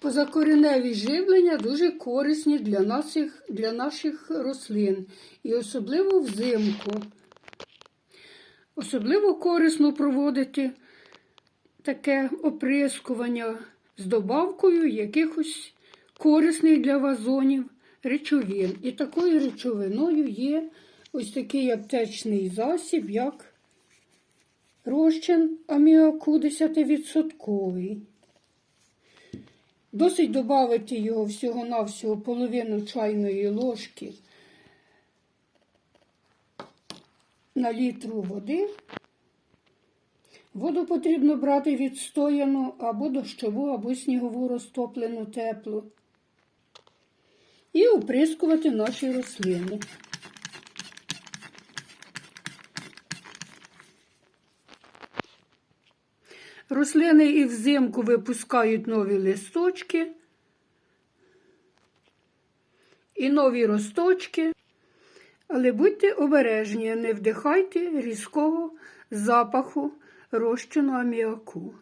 Позакореневі живлення дуже корисні для наших, для наших рослин і особливо взимку. Особливо корисно проводити таке оприскування з добавкою якихось корисних для вазонів речовин. І такою речовиною є ось такий аптечний засіб, як розчин аміаку 10%. Досить додати його всього-навсього половину чайної ложки на літру води. Воду потрібно брати відстояну або дощову, або снігову розтоплену теплу. І оприскувати наші рослини. Рослини і взимку випускають нові листочки і нові росточки. Але будьте обережні, не вдихайте різкого запаху розчину аміаку.